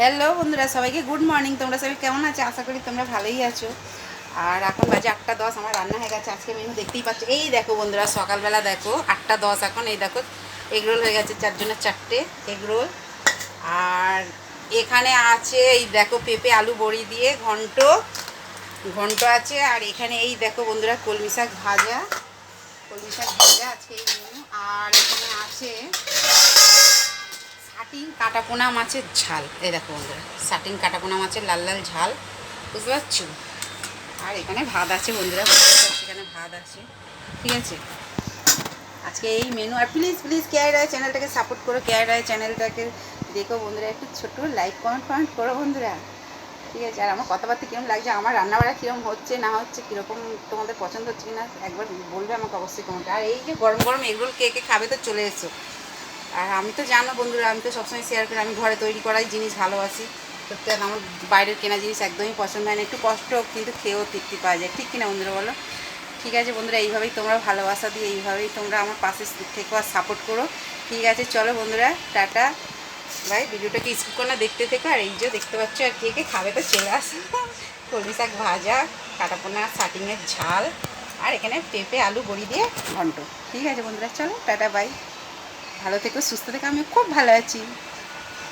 Hello বন্ধুরা, সবাইকে good morning তোমরা সবাই কেমন আছো? আশা করি তোমরা ভালোই আছো। আর এখন বাজে আটটা দশ, আমার রান্না হয়ে গেছে। আজকে মেনু দেখতেই পাচ্ছ। এই দেখো বন্ধুরা, সকালবেলা দেখো আটটা দশ এখন। এই দেখো এগরোল হয়ে গেছে চারজনের চারটে এগরোল আর এখানে আছে, এই দেখো পেঁপে আলু বড়ি দিয়ে ঘন্ট। ঘন্ট আছে, আর এখানে এই দেখো বন্ধুরা, কলমি শাক ভাজা। কলমি শাক ভাজা আজকে এই মেনু আর সাটিন কাটাপোনা মাছের ঝাল এই দেখো বন্ধুরা সাটিন কাটাপোনা মাছের লাল লাল ঝাল বুঝতে পারছ? আর এখানে ভাত আছে বন্ধুরা এখানে ভাত আছে। ঠিক আছে? আজকে এই মেনু আর প্লিজ প্লিজ কেয়ার রায় চ্যানেলটাকে সাপোর্ট করো। কেয়ার রায় চ্যানেলটাকে দেখো বন্ধুরা, একটু ছোটো লাইক কমেন্ট কমেন্ট করো বন্ধুরা। ঠিক আছে? আর আমার কথাবার্তা কীরকম লাগছে, আমার রান্নাবাড়া কীরকম হচ্ছে, না হচ্ছে, কীরকম তোমাদের পছন্দ হচ্ছে কি না একবার বলবে আমাকে অবশ্যই কমেন্ট আর এই যে গরম গরম এগরোল কে কে খাবে তো চলে এসো। আর আমি তো জানো বন্ধুরা, আমি তো সবসময় শেয়ার করি, আমি ঘরে তৈরি করাই জিনিস ভালোবাসি। সত্যি আমার বাইরের কেনা জিনিস একদমই পছন্দ হয় না, একটু কষ্ট হোক, কিন্তু খেয়েও তৃপ্তি পাওয়া যায়। ঠিক কিনা বন্ধুরা বলো? ঠিক আছে বন্ধুরা, এইভাবেই তোমরা ভালোবাসা দিয়ে, এইভাবেই তোমরা আমার পাশে থেকে আর সাপোর্ট করো। ঠিক আছে, চলো বন্ধুরা, টাটা। ভাই ভিডিওটাকে স্কুল করে না, দেখতে থেকো। আর এই যে দেখতে পাচ্ছ, আর কে কে খাবে তো চলে আসে। কলমি শাক ভাজা, কাটাপোনা সাটিংয়ের ঝাল, আর এখানে পেঁপে, আলু, বড়ি দিয়ে ঘন্ট। ঠিক আছে বন্ধুরা, চলো, টাটা বাই ভালো থেকো সুস্থ থেকো। আমি খুব ভালো আছি।